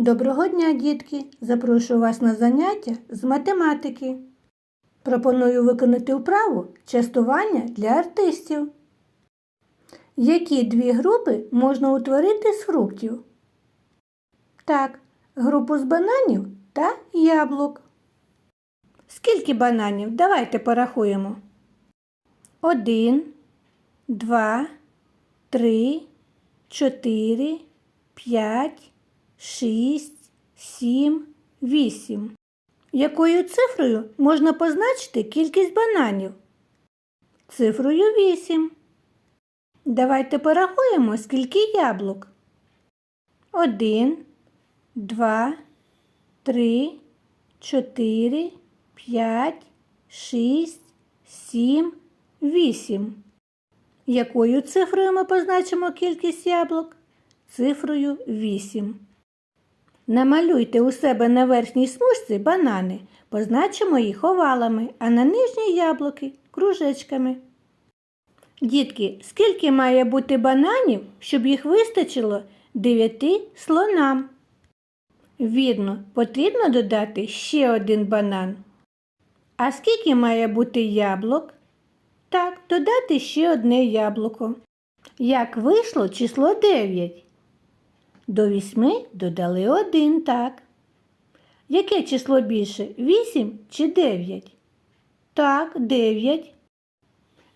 Доброго дня, дітки! Запрошую вас на заняття з математики. Пропоную виконати вправу частування для артистів. Які дві групи можна утворити з фруктів? Так, групу з бананів та яблук. Скільки бананів? Давайте порахуємо. Один, два, три, чотири, п'ять, шість, сім, вісім. Якою цифрою можна позначити кількість бананів? Цифрою вісім. Давайте порахуємо, скільки яблук. Один, два, три, чотири, п'ять, шість, сім, вісім. Якою цифрою ми позначимо кількість яблук? Цифрою 8. Намалюйте у себе на верхній смужці банани, позначимо їх овалами, а на нижній яблуки кружечками. Дітки, скільки має бути бананів, щоб їх вистачило 9 слонам? Вірно, потрібно додати ще один банан. А скільки має бути яблук? Так, додати ще одне яблуко. Як вийшло число 9? До 8 додали 1, так. Яке число більше? 8 чи 9? Так, 9.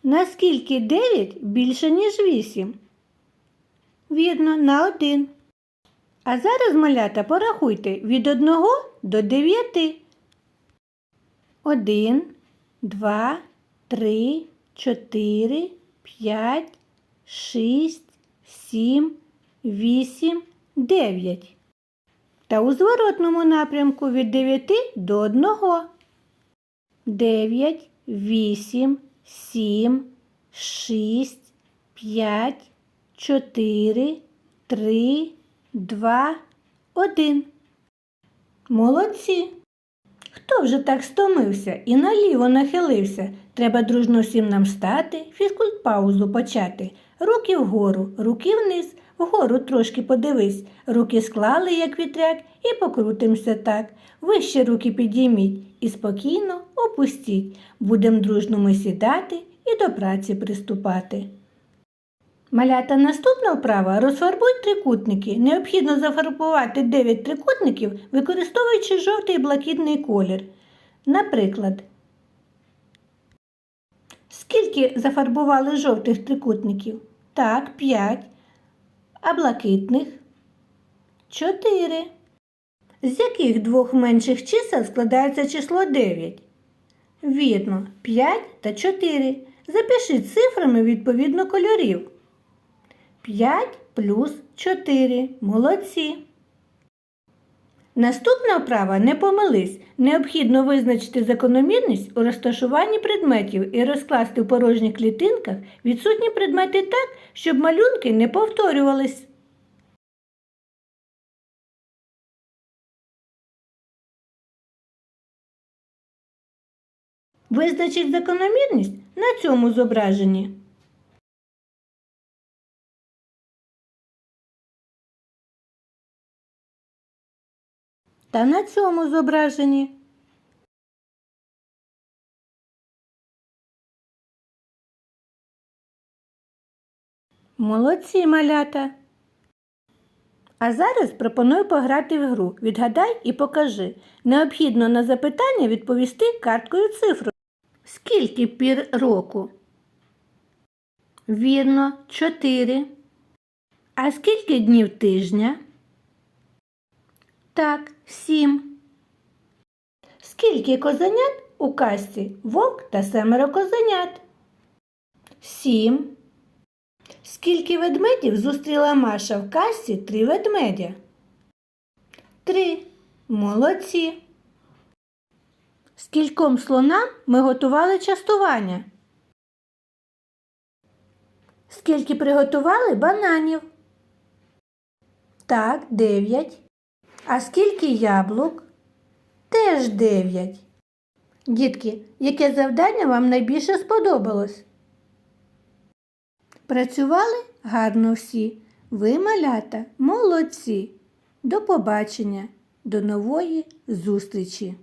Наскільки 9 більше, ніж 8? Вірно, на 1. А зараз, малята, порахуйте від 1 до 9. 1, 2, 3, 4, 5, 6, 7, 8, 9. Та у зворотному напрямку від 9 до 1. 9, 8, 7, 6, 5, 4, 3, 2, 1. Молодці! Хто вже так стомився і наліво нахилився? Треба дружно всім нам стати, фізкульт-паузу почати. Руки вгору, руки вниз, вгору трошки подивись. Руки склали, як вітряк, і покрутимося так. Вище руки підійміть і спокійно опустіть. Будем дружно ми сідати і до праці приступати. Малята наступна вправа розфарбуй трикутники. Необхідно зафарбувати 9 трикутників, використовуючи жовтий і блакитний колір. Наприклад, скільки зафарбували жовтих трикутників? Так, 5. А блакитних? 4. З яких двох менших чисел складається число 9? Вірно, 5 та 4. Запишіть цифрами відповідно кольорів. 5 плюс 4. Молодці. Наступна вправа не помились. Необхідно визначити закономірність у розташуванні предметів і розкласти в порожніх клітинках відсутні предмети так, щоб малюнки не повторювались. Визначіть закономірність на цьому зображенні. Та на цьому зображенні. Молодці малята. А зараз пропоную пограти в гру. Відгадай і покажи. Необхідно на запитання відповісти карткою цифрою. Скільки пір року? Вірно, чотири. А скільки днів тижня? Так, сім. Скільки козенят у казці вовк та семеро козенят? Сім. Скільки ведмедів зустріла Маша в казці три ведмедя? Три. Молодці. Скільком слонам ми готували частування? Скільки приготували бананів? Так, дев'ять. А скільки яблук? Теж дев'ять. Дітки, яке завдання вам найбільше сподобалось? Працювали гарно всі. Ви, малята, молодці. До побачення, до нової зустрічі!